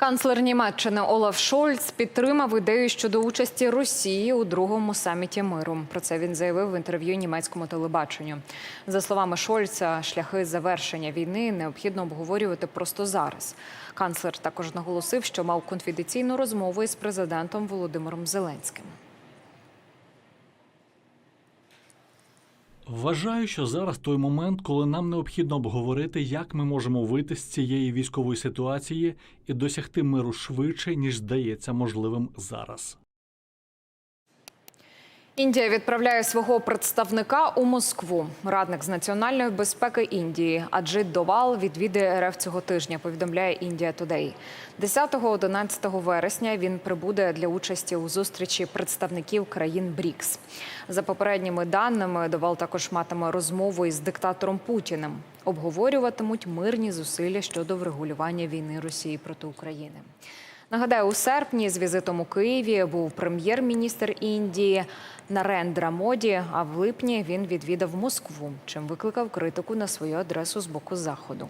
Канцлер Німеччини Олаф Шольц підтримав ідею щодо участі Росії у другому саміті миру. Про це він заявив в інтерв'ю німецькому телебаченню. За словами Шольца, шляхи завершення війни необхідно обговорювати просто зараз. Канцлер також наголосив, що мав конфіденційну розмову із президентом Володимиром Зеленським. Вважаю, що зараз той момент, коли нам необхідно обговорити, як ми можемо вийти з цієї військової ситуації і досягти миру швидше, ніж здається можливим зараз. Індія відправляє свого представника у Москву. Радник з національної безпеки Індії Аджит Довал відвідає РФ цього тижня. Повідомляє Індія Тодей. 10-11 вересня він прибуде для участі у зустрічі представників країн БРІКС. За попередніми даними, Довал також матиме розмову із диктатором Путіним. Обговорюватимуть мирні зусилля щодо врегулювання війни Росії проти України. Нагадаю, у серпні з візитом у Києві був прем'єр-міністр Індії Нарендра Моді. А в липні він відвідав Москву, чим викликав критику на свою адресу з боку заходу.